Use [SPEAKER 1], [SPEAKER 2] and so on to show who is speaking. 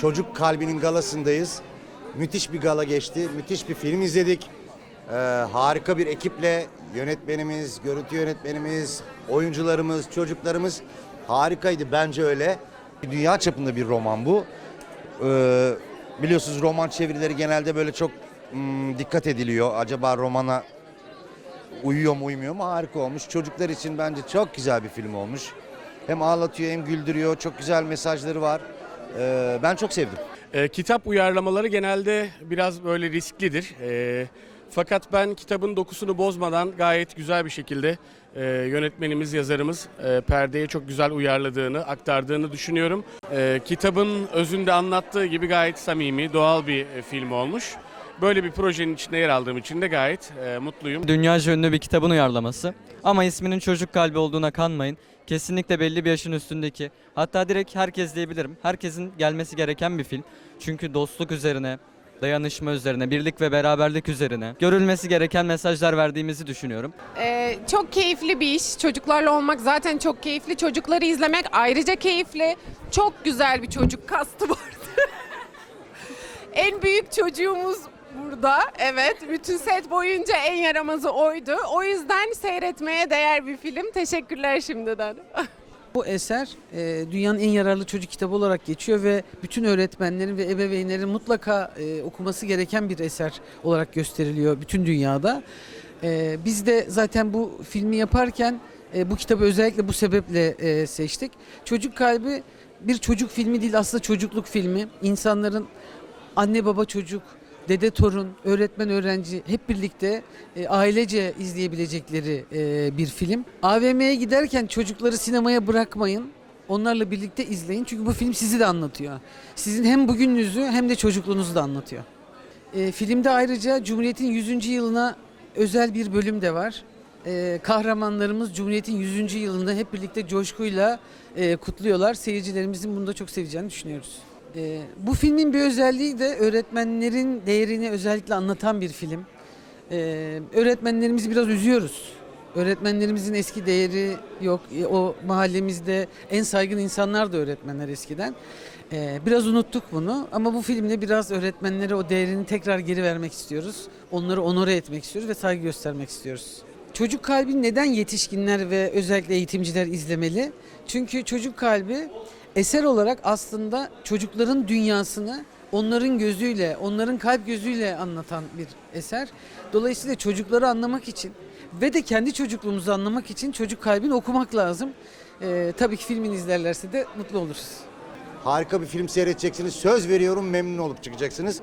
[SPEAKER 1] Çocuk Kalbinin galasındayız. Müthiş bir gala geçti. Müthiş bir film izledik. Ee, harika bir ekiple yönetmenimiz, görüntü yönetmenimiz, oyuncularımız, çocuklarımız harikaydı bence öyle. Dünya çapında bir roman bu. Ee, biliyorsunuz roman çevirileri genelde böyle çok hmm, dikkat ediliyor. Acaba romana uyuyor mu uymuyor mu harika olmuş. Çocuklar için bence çok güzel bir film olmuş. Hem ağlatıyor hem güldürüyor. Çok güzel mesajları var. Ee, ben çok sevdim.
[SPEAKER 2] E, kitap uyarlamaları genelde biraz böyle risklidir. E, fakat ben kitabın dokusunu bozmadan gayet güzel bir şekilde e, yönetmenimiz, yazarımız e, perdeye çok güzel uyarladığını, aktardığını düşünüyorum. E, kitabın özünde anlattığı gibi gayet samimi, doğal bir e, film olmuş. Böyle bir projenin içinde yer aldığım için de gayet e, mutluyum.
[SPEAKER 3] Dünyaca ünlü bir kitabın uyarlaması. Ama isminin çocuk kalbi olduğuna kanmayın. Kesinlikle belli bir yaşın üstündeki, hatta direkt herkes diyebilirim. Herkesin gelmesi gereken bir film. Çünkü dostluk üzerine, dayanışma üzerine, birlik ve beraberlik üzerine görülmesi gereken mesajlar verdiğimizi düşünüyorum.
[SPEAKER 4] Ee, çok keyifli bir iş. Çocuklarla olmak zaten çok keyifli. Çocukları izlemek ayrıca keyifli. Çok güzel bir çocuk kastı vardı. en büyük çocuğumuz burada. Evet. Bütün set boyunca en yaramazı oydu. O yüzden seyretmeye değer bir film. Teşekkürler şimdiden.
[SPEAKER 5] Bu eser e, dünyanın en yararlı çocuk kitabı olarak geçiyor ve bütün öğretmenlerin ve ebeveynlerin mutlaka e, okuması gereken bir eser olarak gösteriliyor bütün dünyada. E, biz de zaten bu filmi yaparken e, bu kitabı özellikle bu sebeple e, seçtik. Çocuk Kalbi bir çocuk filmi değil aslında çocukluk filmi. İnsanların anne baba çocuk, dede torun, öğretmen öğrenci hep birlikte e, ailece izleyebilecekleri e, bir film. AVM'ye giderken çocukları sinemaya bırakmayın. Onlarla birlikte izleyin çünkü bu film sizi de anlatıyor. Sizin hem bugününüzü hem de çocukluğunuzu da anlatıyor. E, filmde ayrıca Cumhuriyet'in 100. yılına özel bir bölüm de var. E, kahramanlarımız Cumhuriyet'in 100. yılını hep birlikte coşkuyla e, kutluyorlar. Seyircilerimizin bunu da çok seveceğini düşünüyoruz. E, bu filmin bir özelliği de öğretmenlerin değerini özellikle anlatan bir film. E, öğretmenlerimizi biraz üzüyoruz. Öğretmenlerimizin eski değeri yok. E, o mahallemizde en saygın insanlar da öğretmenler eskiden. E, biraz unuttuk bunu ama bu filmle biraz öğretmenlere o değerini tekrar geri vermek istiyoruz. Onları onore etmek istiyoruz ve saygı göstermek istiyoruz. Çocuk kalbi neden yetişkinler ve özellikle eğitimciler izlemeli? Çünkü çocuk kalbi eser olarak aslında çocukların dünyasını onların gözüyle, onların kalp gözüyle anlatan bir eser. Dolayısıyla çocukları anlamak için ve de kendi çocukluğumuzu anlamak için çocuk kalbini okumak lazım. Ee, tabii ki filmini izlerlerse de mutlu oluruz.
[SPEAKER 1] Harika bir film seyredeceksiniz. Söz veriyorum memnun olup çıkacaksınız.